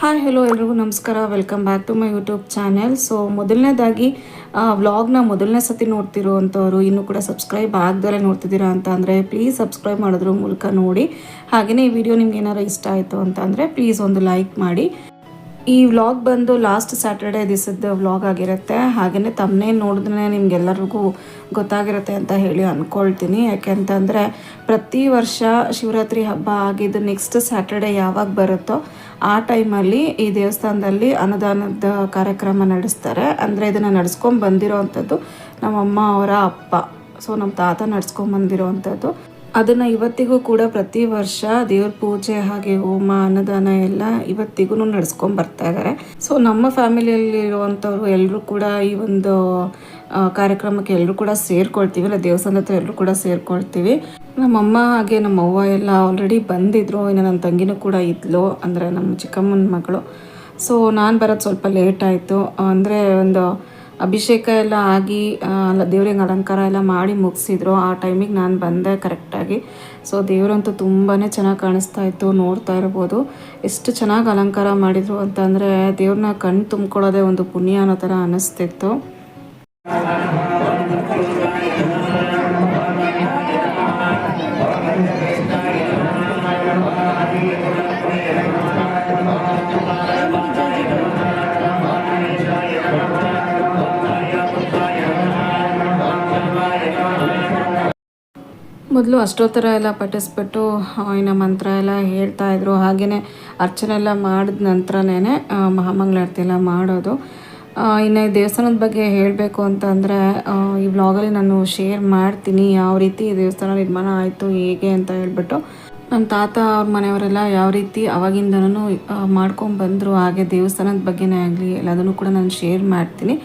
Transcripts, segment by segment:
Hi hello ಎಲ್ರಿಗೂ ನಮಸ್ಕಾರ. Welcome back to my YouTube channel so ಮೊದಲನೇದಾಗಿ ವ್ಲಾಗ್ನ ಮೊದಲನೇ ಸತಿ ನೋಡ್ತಿರೋವಂಥವ್ರು ಇನ್ನೂ ಕೂಡ ಸಬ್ಸ್ಕ್ರೈಬ್ ಆಗ್ದಲೇ ನೋಡ್ತಿದ್ದೀರಾ ಅಂತ ಅಂದರೆ ಪ್ಲೀಸ್ ಸಬ್ಸ್ಕ್ರೈಬ್ ಮಾಡೋದ್ರ ಮೂಲಕ ನೋಡಿ. ಹಾಗೆಯೇ ಈ ವಿಡಿಯೋ ನಿಮ್ಗೆ ಏನಾರು ಇಷ್ಟ ಆಯಿತು ಅಂತ ಅಂದರೆ ಪ್ಲೀಸ್ ಒಂದು ಲೈಕ್ ಮಾಡಿ. ಈ ವ್ಲಾಗ್ ಬಂದು ಲಾಸ್ಟ್ ಸ್ಯಾಟರ್ಡೆ ದಿವಸದ ವ್ಲಾಗ್ ಆಗಿರುತ್ತೆ. ಹಾಗೆಯೇ ತಮ್ಮನೇ ನೋಡಿದ್ರೆ ನಿಮ್ಗೆಲ್ಲರಿಗೂ ಗೊತ್ತಾಗಿರುತ್ತೆ ಅಂತ ಹೇಳಿ ಅಂದ್ಕೊಳ್ತೀನಿ ಯಾಕೆಂತಂದರೆ, ಪ್ರತಿ ವರ್ಷ ಶಿವರಾತ್ರಿ ಹಬ್ಬ ಆಗಿದ್ದು ನೆಕ್ಸ್ಟ್ ಸ್ಯಾಟರ್ಡೆ ಯಾವಾಗ ಬರುತ್ತೋ ಆ ಟೈಮಲ್ಲಿ ಈ ದೇವಸ್ಥಾನದಲ್ಲಿ ಅನುದಾನದ ಕಾರ್ಯಕ್ರಮ ನಡೆಸ್ತಾರೆ. ಅಂದರೆ ಇದನ್ನು ನಡೆಸ್ಕೊಂಡು ಬಂದಿರೋ ನಮ್ಮಮ್ಮ ಅವರ ಅಪ್ಪ. ಸೊ ನಮ್ಮ ತಾತ ನಡ್ಸ್ಕೊಂಡು ಬಂದಿರೋ ಅಂಥದ್ದು ಅದನ್ನು ಇವತ್ತಿಗೂ ಕೂಡ ಪ್ರತಿ ವರ್ಷ ದೇವ್ರ ಪೂಜೆ ಹಾಗೆ ಹೋಮ, ಅನ್ನದಾನ ಎಲ್ಲ ಇವತ್ತಿಗೂ ನಡ್ಸ್ಕೊಂಡ್ ಬರ್ತಾ ಇದ್ದಾರೆ ಸೊ ನಮ್ಮ ಫ್ಯಾಮಿಲಿಯಲ್ಲಿರುವಂಥವ್ರು ಎಲ್ಲರೂ ಕೂಡ ಈ ಒಂದು ಕಾರ್ಯಕ್ರಮಕ್ಕೆ ಎಲ್ಲರೂ ಕೂಡ ಸೇರ್ಕೊಳ್ತೀವಿ, ಇಲ್ಲ ದೇವಸ್ಥಾನದ ಹತ್ರ ಎಲ್ಲರೂ ಕೂಡ ಸೇರ್ಕೊಳ್ತೀವಿ. ನಮ್ಮಮ್ಮ ಹಾಗೆ ನಮ್ಮ ಅವ್ವ ಎಲ್ಲ ಆಲ್ರೆಡಿ ಬಂದಿದ್ರು, ಇನ್ನು ನನ್ನ ತಂಗಿನೂ ಕೂಡ ಇದ್ಲು, ಅಂದರೆ ನಮ್ಮ ಚಿಕ್ಕಮ್ಮನ ಮಗಳು. ಸೊ ನಾನು ಬರೋದು ಸ್ವಲ್ಪ ಲೇಟ್ ಆಯಿತು. ಅಂದರೆ ಒಂದು ಅಭಿಷೇಕ ಎಲ್ಲ ಆಗಿ ಅಲ್ಲ ದೇವ್ರಿಗೆ ಅಲಂಕಾರ ಎಲ್ಲ ಮಾಡಿ ಮುಗಿಸಿದ್ರು. ಆ ಟೈಮಿಗೆ ನಾನು ಬಂದೆ ಕರೆಕ್ಟಾಗಿ ಸೊ ದೇವರಂತೂ ತುಂಬಾ ಚೆನ್ನಾಗಿ ಕಾಣಿಸ್ತಾ ಇತ್ತು, ನೋಡ್ತಾ ಇರ್ಬೋದು. ಎಷ್ಟು ಚೆನ್ನಾಗಿ ಅಲಂಕಾರ ಮಾಡಿದ್ರು ಅಂತಂದರೆ ದೇವ್ರನ್ನ ಕಣ್ಣು ತುಂಬ್ಕೊಳ್ಳೋದೇ ಒಂದು ಪುಣ್ಯ ಅನ್ನೋ ಥರ ಅನ್ನಿಸ್ತಿತ್ತು. ಮೊದಲು ಅಷ್ಟೋತ್ತರ ಎಲ್ಲ ಪಠಿಸ್ಬಿಟ್ಟು ಅವಿನ ಮಂತ್ರ ಎಲ್ಲ ಹೇಳ್ತಾ ಇದ್ರು. ಹಾಗೆಯೇ ಅರ್ಚನೆ ಎಲ್ಲ ಮಾಡಿದ ನಂತರನೇ ಮಹಾಮಂಗಳಾರತಿ ಎಲ್ಲ ಮಾಡೋದು. ಇನ್ನು ದೇವಸ್ಥಾನದ ಬಗ್ಗೆ ಹೇಳಬೇಕು ಅಂತಂದರೆ ಈ ಬ್ಲಾಗಲ್ಲಿ ನಾನು ಶೇರ್ ಮಾಡ್ತೀನಿ ಯಾವ ರೀತಿ ದೇವಸ್ಥಾನ ನಿರ್ಮಾಣ ಆಯಿತು, ಹೇಗೆ ಅಂತ ಹೇಳ್ಬಿಟ್ಟು. ನಮ್ಮ ತಾತ ಅವ್ರ ಮನೆಯವರೆಲ್ಲ ಯಾವ ರೀತಿ ಅವಾಗಿಂದನೂ ಮಾಡ್ಕೊಂಡು ಬಂದರು, ಹಾಗೆ ದೇವಸ್ಥಾನದ ಬಗ್ಗೆನೇ ಆಗಲಿ, ಎಲ್ಲದನ್ನು ಕೂಡ ನಾನು ಶೇರ್ ಮಾಡ್ತೀನಿ.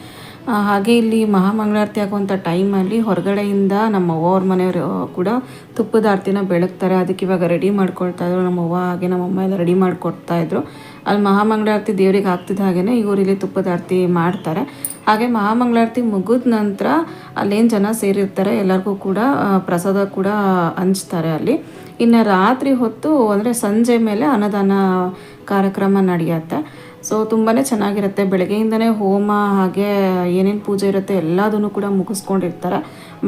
ಹಾಗೆ ಇಲ್ಲಿ ಮಹಾಮಂಗಳಾರತಿ ಆಗುವಂಥ ಟೈಮಲ್ಲಿ ಹೊರಗಡೆಯಿಂದ ನಮ್ಮ ಅವ್ವ ಅವ್ರ ಮನೆಯವರು ಕೂಡ ತುಪ್ಪದ ಆರತಿನ ಬೆಳಗ್ತಾರೆ. ಅದಕ್ಕೆ ಇವಾಗ ರೆಡಿ ಮಾಡ್ಕೊಳ್ತಾ ಇದ್ರು. ನಮ್ಮ ಅವ್ವ ಹಾಗೆ ನಮ್ಮ ಅಮ್ಮ ಎಲ್ಲ ರೆಡಿ ಮಾಡಿಕೊಡ್ತಾ ಇದ್ರು. ಅಲ್ಲಿ ಮಹಾಮಂಗಳಾರತಿ ದೇವ್ರಿಗೆ ಹಾಕ್ತಿದ್ದ ಹಾಗೆಯೇ ಇವರಿಲ್ಲಿ ತುಪ್ಪದ ಆರತಿ ಮಾಡ್ತಾರೆ. ಹಾಗೆ ಮಹಾಮಂಗಳಾರತಿ ಮುಗಿದ ನಂತರ ಅಲ್ಲೇನು ಜನ ಸೇರಿರ್ತಾರೆ, ಎಲ್ಲರಿಗೂ ಕೂಡ ಪ್ರಸಾದ ಕೂಡ ಹಂಚ್ತಾರೆ ಅಲ್ಲಿ. ಇನ್ನು ರಾತ್ರಿ ಹೊತ್ತು ಅಂದರೆ ಸಂಜೆ ಮೇಲೆ ಅನ್ನದಾನ ಕಾರ್ಯಕ್ರಮ ನಡೆಯುತ್ತೆ. ಸೊ ತುಂಬಾ ಚೆನ್ನಾಗಿರುತ್ತೆ. ಬೆಳಗ್ಗೆಯಿಂದನೇ ಹೋಮ, ಹಾಗೆ ಏನೇನು ಪೂಜೆ ಇರುತ್ತೆ ಎಲ್ಲದನ್ನು ಕೂಡ ಮುಗಿಸ್ಕೊಂಡಿರ್ತಾರೆ.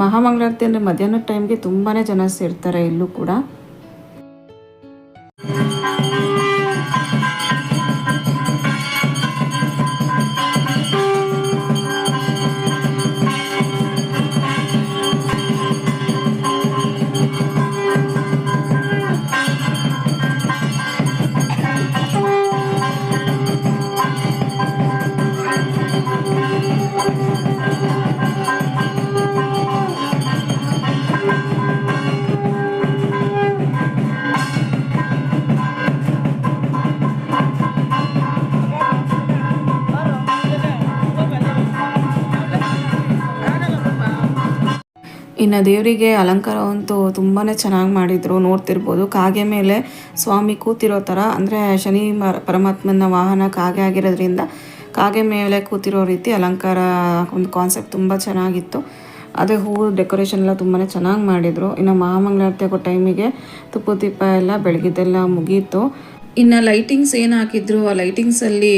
ಮಹಾಮಂಗಳಾರತಿ ಅಂದರೆ ಮಧ್ಯಾಹ್ನದ ಟೈಮ್ಗೆ ತುಂಬಾ ಜನ ಸೇರ್ತಾರೆ ಇಲ್ಲೂ ಕೂಡ. ಇನ್ನು ದೇವರಿಗೆ ಅಲಂಕಾರ ಅಂತೂ ತುಂಬಾ ಚೆನ್ನಾಗಿ ಮಾಡಿದರು, ನೋಡ್ತಿರ್ಬೋದು. ಕಾಗೆ ಮೇಲೆ ಸ್ವಾಮಿ ಕೂತಿರೋ ಥರ, ಅಂದರೆ ಶನಿ ಪರಮಾತ್ಮನ ವಾಹನ ಕಾಗೆ ಆಗಿರೋದ್ರಿಂದ ಕಾಗೆ ಮೇಲೆ ಕೂತಿರೋ ರೀತಿ ಅಲಂಕಾರ ಒಂದು ಕಾನ್ಸೆಪ್ಟ್ ತುಂಬ ಚೆನ್ನಾಗಿತ್ತು. ಅದೇ ಹೂವು ಡೆಕೋರೇಷನ್ ಎಲ್ಲ ತುಂಬಾ ಚೆನ್ನಾಗಿ ಮಾಡಿದರು. ಇನ್ನು ಮಹಾಮಂಗಳಾರತಿ ಆಗೋ ಟೈಮಿಗೆ ತುಪ್ಪು, ದೀಪ ಎಲ್ಲ ಬೆಳಗಿದ್ದೆಲ್ಲ ಮುಗೀತು. ಇನ್ನು ಲೈಟಿಂಗ್ಸ್ ಏನು ಹಾಕಿದ್ರು, ಆ ಲೈಟಿಂಗ್ಸಲ್ಲಿ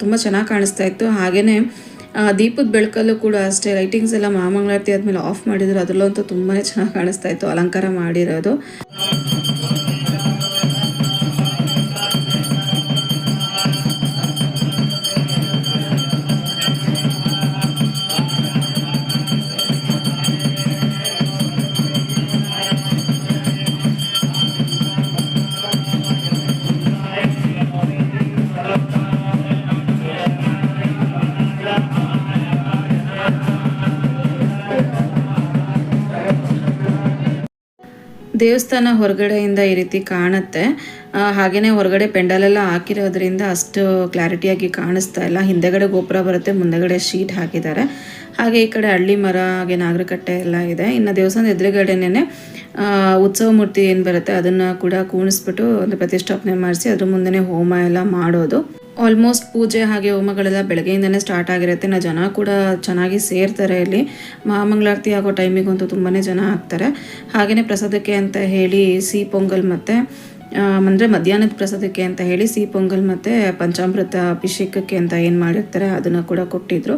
ತುಂಬ ಚೆನ್ನಾಗಿ ಕಾಣಿಸ್ತಾ ಇತ್ತು. ಹಾಗೆಯೇ ದೀಪದ ಬೆಳಕಲ್ಲೂ ಕೂಡ ಅಷ್ಟೇ ಲೈಟಿಂಗ್ಸ್ ಎಲ್ಲ ಮಹಾಮಂಗಳಾರತಿ ಆದ್ಮೇಲೆ ಆಫ್ ಮಾಡಿದ್ರು. ಅದರಲ್ಲಂತೂ ತುಂಬಾ ಚೆನ್ನಾಗಿ ಕಾಣಿಸ್ತಾ ಇತ್ತು. ಅಲಂಕಾರ ಮಾಡಿರೋದು. ದೇವಸ್ಥಾನ ಹೊರಗಡೆಯಿಂದ ಈ ರೀತಿ ಕಾಣುತ್ತೆ. ಹಾಗೆಯೇ ಹೊರಗಡೆ ಹೊರಗಡೆ ಪೆಂಡಲೆಲ್ಲ ಹಾಕಿರೋದ್ರಿಂದ ಅಷ್ಟು ಕ್ಲಾರಿಟಿಯಾಗಿ ಕಾಣಿಸ್ತಾ ಇಲ್ಲ. ಹಿಂದೆಗಡೆ ಗೋಪುರ ಬರುತ್ತೆ, ಮುಂದೆಗಡೆ ಶೀಟ್ ಹಾಕಿದ್ದಾರೆ. ಹಾಗೆ ಈ ಕಡೆ ಹಳ್ಳಿ ಮರ, ಹಾಗೆ ನಾಗರಕಟ್ಟೆ ಎಲ್ಲ ಇದೆ. ಇನ್ನು ದೇವಸ್ಥಾನದ ಎದುರುಗಡೆನೇ ಉತ್ಸವ ಮೂರ್ತಿ ಏನು ಬರುತ್ತೆ, ಅದನ್ನು ಕೂಡ ಕೂಣಿಸ್ಬಿಟ್ಟು ಒಂದು ಪ್ರತಿಷ್ಠಾಪನೆ ಮಾಡಿಸಿ, ಅದ್ರ ಮುಂದೆನೇ ಹೋಮ ಎಲ್ಲ ಮಾಡೋದು. ಆಲ್ಮೋಸ್ಟ್ ಪೂಜೆ ಹಾಗೆ ಹೋಮಗಳೆಲ್ಲ ಬೆಳಗ್ಗೆಯಿಂದನೇ ಸ್ಟಾರ್ಟ್ ಆಗಿರುತ್ತೆ. ನಾ ಜನ ಕೂಡ ಚೆನ್ನಾಗಿ ಸೇರ್ತಾರೆ ಇಲ್ಲಿ. ಮಹಾಮಂಗಳಾರತಿ ಆಗೋ ಟೈಮಿಗಂತೂ ತುಂಬಾ ಜನ ಆಗ್ತಾರೆ. ಹಾಗೆಯೇ ಪ್ರಸಾದಕ್ಕೆ ಅಂತ ಹೇಳಿ ಸಿಹಿ ಪೊಂಗಲ್ ಮತ್ತು ಅಂದರೆ ಮಧ್ಯಾಹ್ನದ ಪ್ರಸಾದಕ್ಕೆ ಅಂತ ಹೇಳಿ ಸಿಹಿ ಪೊಂಗಲ್ ಮತ್ತು ಪಂಚಾಮೃತ ಅಭಿಷೇಕಕ್ಕೆ ಅಂತ ಏನು ಮಾಡಿರ್ತಾರೆ ಅದನ್ನು ಕೂಡ ಕೊಟ್ಟಿದ್ದರು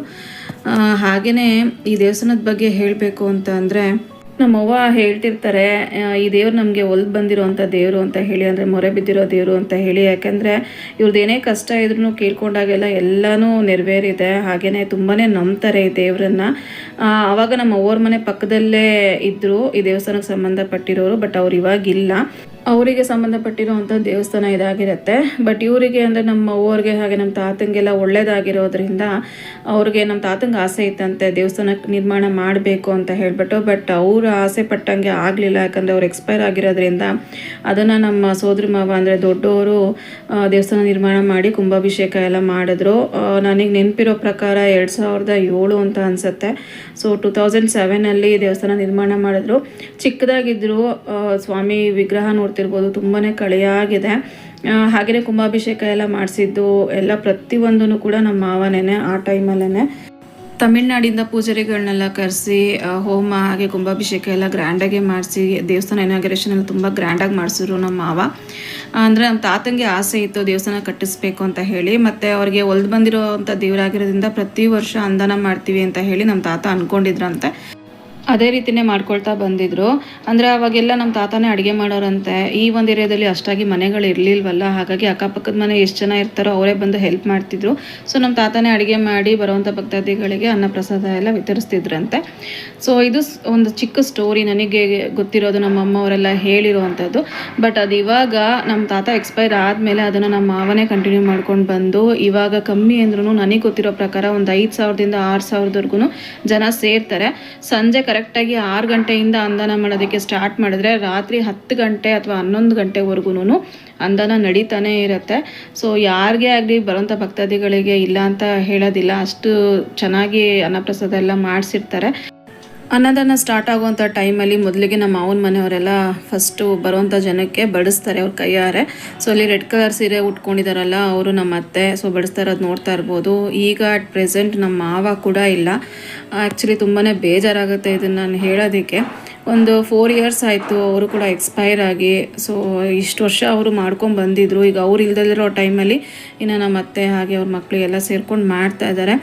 ಹಾಗೆಯೇ ಈ ದೇವಸ್ಥಾನದ ಬಗ್ಗೆ ಹೇಳಬೇಕು ಅಂತ ಅಂದರೆ ನಮ್ಮವ್ವ ಹೇಳ್ತಿರ್ತಾರೆ ಈ ದೇವ್ರು ನಮಗೆ ಒಲ್ದು ಬಂದಿರೋವಂಥ ದೇವರು ಅಂತ ಹೇಳಿ, ಅಂದರೆ ಮೊರೆ ಬಿದ್ದಿರೋ ದೇವರು ಅಂತ ಹೇಳಿ, ಯಾಕೆಂದರೆ ಇವ್ರದ್ದೇನೇ ಕಷ್ಟ ಇದ್ರೂ ಕೇಳ್ಕೊಂಡಾಗೆಲ್ಲ ಎಲ್ಲನೂ ನೆರವೇರಿದೆ ಹಾಗೆಯೇ ತುಂಬಾ ನಂಬ್ತಾರೆ ಈ ದೇವರನ್ನ. ಆವಾಗ ನಮ್ಮ ಅವ್ವರ ಮನೆ ಪಕ್ಕದಲ್ಲೇ ಇದ್ದರು ಈ ದೇವಸ್ಥಾನಕ್ಕೆ ಸಂಬಂಧಪಟ್ಟಿರೋರು, ಬಟ್ ಅವ್ರು ಇವಾಗಿಲ್ಲ. ಅವರಿಗೆ ಸಂಬಂಧಪಟ್ಟಿರುವಂಥ ದೇವಸ್ಥಾನ ಇದಾಗಿರುತ್ತೆ. ಬಟ್ ಇವರಿಗೆ ಅಂದರೆ ನಮ್ಮ ಅವ್ವರಿಗೆ ಹಾಗೆ ನಮ್ಮ ತಾತಂಗೆಲ್ಲ ಒಳ್ಳೇದಾಗಿರೋದ್ರಿಂದ ಅವ್ರಿಗೆ ನಮ್ಮ ತಾತಂಗೆ ಆಸೆ ಇತ್ತಂತೆ ದೇವಸ್ಥಾನ ನಿರ್ಮಾಣ ಮಾಡಬೇಕು ಅಂತ ಹೇಳ್ಬಿಟ್ಟು. ಬಟ್ ಅವರು ಆಸೆ ಪಟ್ಟಂಗೆ ಆಗಲಿಲ್ಲ. ಯಾಕಂದರೆ ಅವ್ರು ಎಕ್ಸ್ಪೈರ್ ಆಗಿರೋದ್ರಿಂದ ಅದನ್ನು ನಮ್ಮ ಸೋದರಿ ಮಾವ ಅಂದರೆ ದೊಡ್ಡವರು ದೇವಸ್ಥಾನ ನಿರ್ಮಾಣ ಮಾಡಿ ಕುಂಭಾಭಿಷೇಕ ಎಲ್ಲ ಮಾಡಿದ್ರು. ನನಗೆ ನೆನಪಿರೋ ಪ್ರಕಾರ ಎರಡು ಸಾವಿರದ ಏಳು ಅಂತ ಅನಿಸುತ್ತೆ. ಸೊ ಟು ತೌಸಂಡ್ ಸೆವೆನಲ್ಲಿ ದೇವಸ್ಥಾನ ನಿರ್ಮಾಣ ಮಾಡಿದ್ರು. ಚಿಕ್ಕದಾಗಿದ್ದರು ಸ್ವಾಮಿ ವಿಗ್ರಹ ನೋಡ್ತಿರ್ಬೋದು ತುಂಬಾ ಕಳೆಯಾಗಿದೆ. ಹಾಗೆಯೇ ಕುಂಭಾಭಿಷೇಕ ಎಲ್ಲ ಮಾಡಿಸಿದ್ದು, ಎಲ್ಲ ಪ್ರತಿಯೊಂದೂ ಕೂಡ ನಮ್ಮ ಮಾವನೇ ಆ ಟೈಮಲ್ಲೇ ತಮಿಳ್ನಾಡಿಂದ ಪೂಜಾರಿಗಳನ್ನೆಲ್ಲ ಕರೆಸಿ ಹೋಮ ಹಾಗೆ ಕುಂಭಾಭಿಷೇಕ ಎಲ್ಲ ಗ್ರ್ಯಾಂಡಾಗೆ ಮಾಡಿಸಿ, ದೇವಸ್ಥಾನ ಇನಾಗ್ರೇಷನ್ ಎಲ್ಲ ತುಂಬ ಗ್ರ್ಯಾಂಡಾಗಿ ಮಾಡಿಸಿದ್ರು ನಮ್ಮ ಮಾವ. ಅಂದರೆ ನಮ್ಮ ತಾತಂಗೆ ಆಸೆ ಇತ್ತು ದೇವಸ್ಥಾನ ಕಟ್ಟಿಸ್ಬೇಕು ಅಂತ ಹೇಳಿ, ಮತ್ತು ಅವ್ರಿಗೆ ಒಲ್ದು ಬಂದಿರೋವಂಥ ದೇವರಾಗಿರೋದ್ರಿಂದ ಪ್ರತಿ ವರ್ಷ ಅಂದಾನ ಮಾಡ್ತೀವಿ ಅಂತ ಹೇಳಿ ನಮ್ಮ ತಾತ ಅಂದ್ಕೊಂಡಿದ್ರಂತೆ ಅದೇ ರೀತಿನೇ ಮಾಡ್ಕೊಳ್ತಾ ಬಂದಿದ್ರು. ಅಂದರೆ ಅವಾಗೆಲ್ಲ ನಮ್ಮ ತಾತನೇ ಅಡುಗೆ ಮಾಡೋರಂತೆ, ಈ ಒಂದು ಏರಿಯಾದಲ್ಲಿ ಅಷ್ಟಾಗಿ ಮನೆಗಳು ಇರಲಿಲ್ವಲ್ಲ, ಹಾಗಾಗಿ ಅಕ್ಕಪಕ್ಕದ ಮನೆ ಎಷ್ಟು ಜನ ಇರ್ತಾರೋ ಅವರೇ ಬಂದು ಹೆಲ್ಪ್ ಮಾಡ್ತಿದ್ರು. ಸೊ ನಮ್ಮ ತಾತನೇ ಅಡುಗೆ ಮಾಡಿ ಬರುವಂಥ ಭಕ್ತಾದಿಗಳಿಗೆ ಅನ್ನ ಪ್ರಸಾದ ಎಲ್ಲ ವಿತರಿಸ್ತಿದ್ರಂತೆ. ಸೊ ಇದು ಒಂದು ಚಿಕ್ಕ ಸ್ಟೋರಿ ನನಗೆ ಗೊತ್ತಿರೋದು, ನಮ್ಮ ಅಮ್ಮ ಅವರೆಲ್ಲ ಹೇಳಿರುವಂಥದ್ದು ಬಟ್ ಅದು ಇವಾಗ ನಮ್ಮ ತಾತ ಎಕ್ಸ್ಪೈರ್ ಆದಮೇಲೆ ಅದನ್ನು ನಮ್ಮ ಮಾವನೇ ಕಂಟಿನ್ಯೂ ಮಾಡ್ಕೊಂಡು ಬಂದು, ಇವಾಗ ಕಮ್ಮಿ ಅಂದ್ರೂ ನನಗೆ ಗೊತ್ತಿರೋ ಪ್ರಕಾರ ಒಂದು ಐದು ಸಾವಿರದಿಂದ ಆರು ಸಾವಿರದವರೆಗೂ ಜನ ಸೇರ್ತಾರೆ. ಸಂಜೆ ಕರೆಕ್ಟಾಗಿ ಆರು ಗಂಟೆಯಿಂದ ಅಂದಾನ ಮಾಡೋದಕ್ಕೆ ಸ್ಟಾರ್ಟ್ ಮಾಡಿದ್ರೆ ರಾತ್ರಿ ಹತ್ತು ಗಂಟೆ ಅಥವಾ ಹನ್ನೊಂದು ಗಂಟೆವರೆಗೂ ಅಂದಾನ ನಡೀತಾನೆ ಇರುತ್ತೆ. ಸೊ ಯಾರಿಗೆ ಆಗಲಿ ಬರುವಂಥ ಭಕ್ತಾದಿಗಳಿಗೆ ಇಲ್ಲ ಅಂತ ಹೇಳೋದಿಲ್ಲ. ಅಷ್ಟು ಚೆನ್ನಾಗಿ ಅನ್ನಪ್ರಸಾದ ಎಲ್ಲ ಮಾಡಿಸಿರ್ತಾರೆ. ಅನ್ನದಾನ ಸ್ಟಾರ್ಟ್ ಆಗುವಂಥ ಟೈಮಲ್ಲಿ ಮೊದಲಿಗೆ ನಮ್ಮ ಮಾವನ ಮನೆಯವರೆಲ್ಲ ಫಸ್ಟು ಬರುವಂಥ ಜನಕ್ಕೆ ಬಡಿಸ್ತಾರೆ ಅವ್ರ ಕೈಯಾರೆ ಸೊ ಅಲ್ಲಿ ರೆಡ್ ಕಲರ್ ಸೀರೆ ಉಟ್ಕೊಂಡಿದಾರಲ್ಲ, ಅವರು ನಮ್ಮ ಅತ್ತೆ. ಸೊ ಬಡಿಸ್ತಾ ಇರೋದು ನೋಡ್ತಾ ಇರ್ಬೋದು. ಈಗ ಅಟ್ ಪ್ರೆಸೆಂಟ್ ನಮ್ಮ ಮಾವ ಕೂಡ ಇಲ್ಲ. ಆ್ಯಕ್ಚುಲಿ ತುಂಬಾ ಬೇಜಾರಾಗುತ್ತೆ ಇದನ್ನು ನಾನು ಹೇಳೋದಕ್ಕೆ. ಒಂದು ಫೋರ್ ಇಯರ್ಸ್ ಆಯಿತು, ಅವರು ಕೂಡ ಎಕ್ಸ್ಪೈರ್ ಆಗಿ. ಸೊ ಇಷ್ಟು ವರ್ಷ ಅವರು ಮಾಡ್ಕೊಂಡು ಬಂದಿದ್ರು. ಈಗ ಅವ್ರು ಇಲ್ದಲ್ಲಿರೋ ಟೈಮಲ್ಲಿ ಇನ್ನು ನಮ್ಮ ಅತ್ತೆ, ಹಾಗೆ ಅವ್ರ ಮಕ್ಕಳು ಎಲ್ಲ ಸೇರ್ಕೊಂಡು ಮಾಡ್ತಾ ಇದ್ದಾರೆ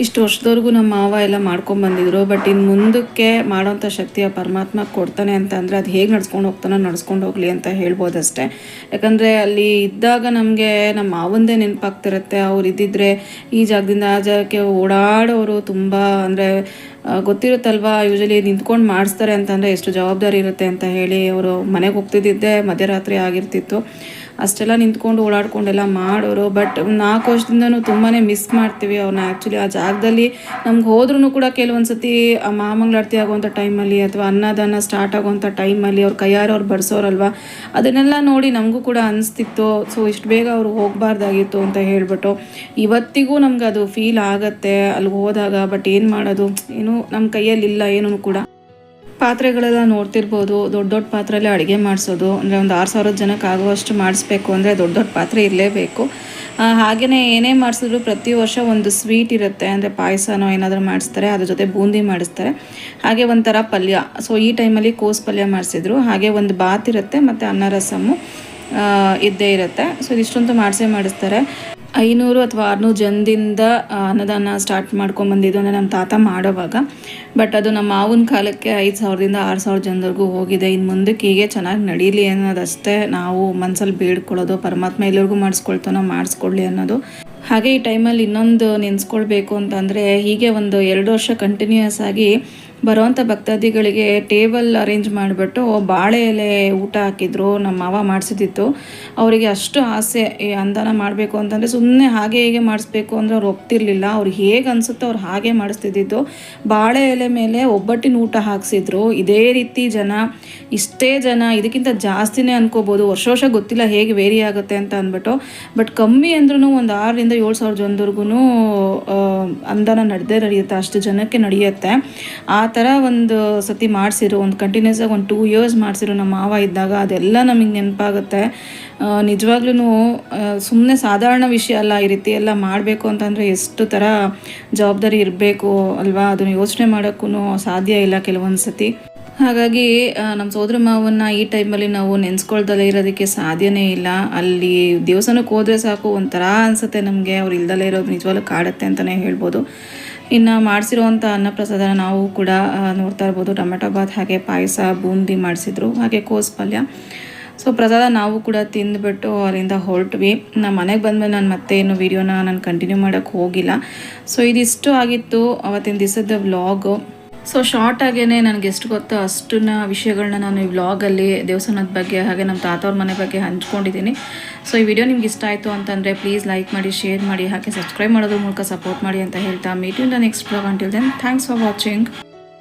ಇಷ್ಟು ವರ್ಷದವರೆಗೂ ನಮ್ಮ ಮಾವ ಎಲ್ಲ ಮಾಡ್ಕೊಂಡು ಬಂದಿದ್ರು ಬಟ್ ಇನ್ನು ಮುಂದಕ್ಕೆ ಮಾಡೋಂಥ ಶಕ್ತಿಯ ಪರಮಾತ್ಮ ಕೊಡ್ತಾನೆ ಅಂತ ಅಂದರೆ ಅದು ಹೇಗೆ ನಡ್ಸ್ಕೊಂಡು ಹೋಗ್ತಾನೋ ನಡ್ಸ್ಕೊಂಡು ಹೋಗಲಿ ಅಂತ ಹೇಳ್ಬೋದಷ್ಟೇ. ಯಾಕಂದರೆ ಅಲ್ಲಿ ಇದ್ದಾಗ ನಮಗೆ ನಮ್ಮ ಮಾವಂದೇ ನೆನಪಾಗ್ತಿರುತ್ತೆ. ಅವ್ರು ಇದ್ದಿದ್ರೆ ಈ ಜಾಗದಿಂದ ಆ ಜಾಗಕ್ಕೆ ಓಡಾಡೋರು ತುಂಬ ಅಂದರೆ ಗೊತ್ತಿರುತ್ತಲ್ವಾ ಯೂಶಲಿ ನಿಂತ್ಕೊಂಡು ಮಾಡಿಸ್ತಾರೆ ಅಂತಂದರೆ ಎಷ್ಟು ಜವಾಬ್ದಾರಿ ಇರುತ್ತೆ ಅಂತ ಹೇಳಿ ಅವರು ಮನೆಗೆ ಹೋಗ್ತಿದ್ದಿದ್ದೆ ಮಧ್ಯರಾತ್ರಿ ಆಗಿರ್ತಿತ್ತು. ಅಷ್ಟೆಲ್ಲ ನಿಂತ್ಕೊಂಡು ಓಡಾಡ್ಕೊಂಡೆಲ್ಲ ಮಾಡೋರು ಬಟ್ ನಾಲ್ಕು ವರ್ಷದಿಂದನೂ ತುಂಬಾ ಮಿಸ್ ಮಾಡ್ತೀವಿ ಅವ್ರನ್ನ ಆ್ಯಕ್ಚುಲಿ ಆ ಜಾಗದಲ್ಲಿ. ನಮ್ಗೆ ಹೋದ್ರೂ ಕೂಡ ಕೆಲವೊಂದು ಸತಿ ಆ ಮಾಮಂಗಳಾರತಿ ಆಗುವಂಥ ಟೈಮಲ್ಲಿ ಅಥವಾ ಅನ್ನದಾನ ಸ್ಟಾರ್ಟ್ ಆಗುವಂಥ ಟೈಮಲ್ಲಿ ಅವ್ರು ಕೈಯಾರು ಅವ್ರು ಬಡಿಸೋರಲ್ವ, ಅದನ್ನೆಲ್ಲ ನೋಡಿ ನಮಗೂ ಕೂಡ ಅನಿಸ್ತಿತ್ತು. ಸೊ ಇಷ್ಟು ಬೇಗ ಅವ್ರು ಹೋಗಬಾರ್ದಾಗಿತ್ತು ಅಂತ ಹೇಳ್ಬಿಟ್ಟು ಇವತ್ತಿಗೂ ನಮ್ಗೆ ಅದು ಫೀಲ್ ಆಗುತ್ತೆ. ಅಲ್ಲಿ ಹೋದಾಗ ಬಟ್ ಏನು ಮಾಡೋದು? ಏನು ನಮ್ಮ ಕೈಯಲ್ಲಿ ಇಲ್ಲ ಏನೂ ಕೂಡ. ಪಾತ್ರೆಗಳೆಲ್ಲ ನೋಡ್ತಿರ್ಬೋದು, ದೊಡ್ಡ ದೊಡ್ಡ ಪಾತ್ರೆಯಲ್ಲಿ ಅಡುಗೆ ಮಾಡಿಸೋದು. ಅಂದರೆ ಒಂದು ಆರು ಸಾವಿರ ಜನಕ್ಕೆ ಆಗುವಷ್ಟು ಮಾಡಿಸ್ಬೇಕು ಅಂದರೆ ದೊಡ್ಡ ದೊಡ್ಡ ಪಾತ್ರೆ ಇರಲೇಬೇಕು. ಹಾಗೆಯೇ ಏನೇ ಮಾಡಿಸಿದ್ರು ಪ್ರತಿ ವರ್ಷ ಒಂದು ಸ್ವೀಟ್ ಇರುತ್ತೆ. ಅಂದರೆ ಪಾಯಸನೋ ಏನಾದರೂ ಮಾಡಿಸ್ತಾರೆ, ಅದ್ರ ಜೊತೆ ಬೂಂದಿ ಮಾಡಿಸ್ತಾರೆ. ಹಾಗೆ ಒಂಥರ ಪಲ್ಯ. ಸೊ ಈ ಟೈಮಲ್ಲಿ ಕೋಸ್ ಪಲ್ಯ ಮಾಡಿಸಿದ್ರು. ಹಾಗೆ ಒಂದು ಬಾತ್ ಇರುತ್ತೆ, ಮತ್ತು ಅನ್ನ ರಸಮು ಇದ್ದೇ ಇರುತ್ತೆ. ಸೊ ಇದಿಷ್ಟೊಂದು ಮಾಡಿಸೇ ಮಾಡಿಸ್ತಾರೆ. ಐನೂರು ಅಥವಾ ಆರುನೂರು ಜನದಿಂದ ಅನ್ನದಾನ ಸ್ಟಾರ್ಟ್ ಮಾಡ್ಕೊಂಬಂದಿದ್ದು ಅಂದರೆ ನಮ್ಮ ತಾತ ಮಾಡೋವಾಗ. ಬಟ್ ಅದು ನಮ್ಮ ಮಾವಿನ ಕಾಲಕ್ಕೆ ಐದು ಸಾವಿರದಿಂದ ಆರು ಸಾವಿರ ಜನದವರೆಗೂ ಹೋಗಿದೆ. ಇನ್ನು ಮುಂದಕ್ಕೆ ಹೀಗೆ ಚೆನ್ನಾಗಿ ನಡೀಲಿ ಅನ್ನೋದಷ್ಟೇ ನಾವು ಮನಸ್ಸಲ್ಲಿ ಬೇಡ್ಕೊಳ್ಳೋದು, ಪರಮಾತ್ಮ ಎಲ್ಲರಿಗೂ ಮಾಡಿಸ್ಕೊಳ್ತಾನೋ ಮಾಡಿಸ್ಕೊಳ್ಳಿ ಅನ್ನೋದು. ಹಾಗೆ ಈ ಟೈಮಲ್ಲಿ ಇನ್ನೊಂದು ನೆನೆಸ್ಕೊಳ್ಬೇಕು ಅಂತಂದರೆ ಹೀಗೆ ಒಂದು ಎರಡು ವರ್ಷ ಕಂಟಿನ್ಯೂಯಸ್ ಆಗಿ ಬರುವಂಥ ಭಕ್ತಾದಿಗಳಿಗೆ ಟೇಬಲ್ ಅರೇಂಜ್ ಮಾಡಿಬಿಟ್ಟು ಬಾಳೆ ಎಲೆ ಊಟ ಹಾಕಿದ್ರು, ನಮ್ಮ ಮಾವ ಮಾಡಿಸಿದ್ದಿತ್ತು ಅವರಿಗೆ ಅಷ್ಟು ಆಸೆ, ಈ ಅಂದಾನ ಮಾಡಬೇಕು ಅಂತಂದರೆ ಸುಮ್ಮನೆ ಹಾಗೆ ಹೇಗೆ ಮಾಡಿಸ್ಬೇಕು ಅಂದರೆ ಅವ್ರು ಒಪ್ತಿರ್ಲಿಲ್ಲ. ಅವ್ರು ಹೇಗೆ ಅನಿಸುತ್ತೋ ಅವ್ರು ಹಾಗೆ ಮಾಡಿಸ್ತಿದ್ದಿದ್ದು. ಬಾಳೆ ಎಲೆ ಮೇಲೆ ಒಬ್ಬಟ್ಟಿನ ಊಟ ಹಾಕ್ಸಿದ್ರು. ಇದೇ ರೀತಿ ಜನ, ಇಷ್ಟೇ ಜನ, ಇದಕ್ಕಿಂತ ಜಾಸ್ತಿನೇ ಅನ್ಕೋಬೋದು. ವರ್ಷ ವರ್ಷ ಗೊತ್ತಿಲ್ಲ ಹೇಗೆ ವೇರಿ ಆಗುತ್ತೆ ಅಂತ ಅಂದ್ಬಿಟ್ಟು. ಬಟ್ ಕಮ್ಮಿ ಅಂದ್ರೂ ಒಂದು ಆರರಿಂದ ಏಳು ಸಾವಿರ ಜನದವರೆಗೂ ಅಂದಾನ ನಡೆದೇ ನಡೆಯುತ್ತೆ, ಅಷ್ಟು ಜನಕ್ಕೆ ನಡೆಯುತ್ತೆ. ಆ ಥರ ಒಂದು ಸತಿ ಮಾಡಿಸಿರೋ, ಒಂದು ಕಂಟಿನ್ಯೂಸ್ ಆಗಿ ಒಂದು ಟೂ ಇಯರ್ಸ್ ಮಾಡಿಸಿರೋ ನಮ್ಮ ಮಾವ ಇದ್ದಾಗ, ಅದೆಲ್ಲ ನಮಗೆ ನೆನಪಾಗುತ್ತೆ. ನಿಜವಾಗ್ಲೂ ಸುಮ್ಮನೆ ಸಾಧಾರಣ ವಿಷಯ ಅಲ್ಲ, ಈ ರೀತಿ ಎಲ್ಲ ಮಾಡಬೇಕು ಅಂತಂದರೆ ಎಷ್ಟು ಥರ ಜವಾಬ್ದಾರಿ ಇರಬೇಕು ಅಲ್ವಾ? ಅದನ್ನು ಯೋಚನೆ ಮಾಡೋಕ್ಕೂ ಸಾಧ್ಯ ಇಲ್ಲ ಕೆಲವೊಂದು ಸತಿ ಹಾಗಾಗಿ ನಮ್ಮ ಸೋದರ ಮಾವನ್ನ ಈ ಟೈಮಲ್ಲಿ ನಾವು ನೆನೆಸ್ಕೊಳ್ದಲೇ ಇರೋದಕ್ಕೆ ಸಾಧ್ಯನೇ ಇಲ್ಲ. ಅಲ್ಲಿ ದೇವಸ್ಥಾನಕ್ಕೆ ಹೋದ್ರೆ ಸಾಕು, ಒಂಥರ ಅನಿಸುತ್ತೆ ನಮಗೆ. ಅವ್ರು ಇಲ್ದಲೇ ಇರೋದು ನಿಜವಾಗ್ಲೂ ಕಾಡುತ್ತೆ ಅಂತಲೇ ಹೇಳ್ಬೋದು. ಇನ್ನು ಮಾಡಿಸಿರುವಂಥ ಅನ್ನಪ್ರಸಾದನ ನಾವು ಕೂಡ ನೋಡ್ತಾ ಇರ್ಬೋದು. ಟೊಮೆಟೊ ಬಾತ್ ಹಾಗೆ ಪಾಯಸ, ಬೂಂದಿ ಮಾಡಿಸಿದ್ರು. ಹಾಗೆ ಕೋಸ್ ಪಲ್ಯ. ಸೊ, ಪ್ರಸಾದ ನಾವು ಕೂಡ ತಿಂದುಬಿಟ್ಟು ಅಲ್ಲಿಂದ ಹೊರಟ್ವಿ. ನಮ್ಮ ಮನೆಗೆ ಬಂದಮೇಲೆ ನಾನು ಮತ್ತೆ ಏನು ವೀಡಿಯೋನ ನಾನು ಕಂಟಿನ್ಯೂ ಮಾಡೋಕ್ಕೆ ಹೋಗಿಲ್ಲ. ಸೊ, ಇದಿಷ್ಟು ಆಗಿತ್ತು ಅವತ್ತಿನ ದಿವಸದ ವ್ಲಾಗು. ಸೊ ಶಾರ್ಟ್ ಆಗೇನೆ ನನಗೆ ಎಷ್ಟು ಗೊತ್ತೋ ಅಷ್ಟನ್ನ ವಿಷಯಗಳನ್ನ ನಾನು ಈ ವ್ಲಾಗಲ್ಲಿ ದೇವಸ್ಥಾನದ ಬಗ್ಗೆ ಹಾಗೆ ನಮ್ಮ ತಾತವ್ರ ಮನೆ ಬಗ್ಗೆ ಹಂಚ್ಕೊಂಡಿದ್ದೀನಿ ಸೊ ಈ ವಿಡಿಯೋ ನಿಮ್ಗೆ ಇಷ್ಟ ಆಯಿತು ಅಂತಂದರೆ ಪ್ಲೀಸ್ ಲೈಕ್ ಮಾಡಿ ಶೇರ್ ಮಾಡಿ, ಹಾಗೆ ಸಬ್ಸ್ಕ್ರೈಬ್ ಮಾಡೋದ್ರ ಮೂಲಕ ಸಪೋರ್ಟ್ ಮಾಡಿ ಅಂತ ಹೇಳ್ತಾ meeting in next blog until then thanks for watching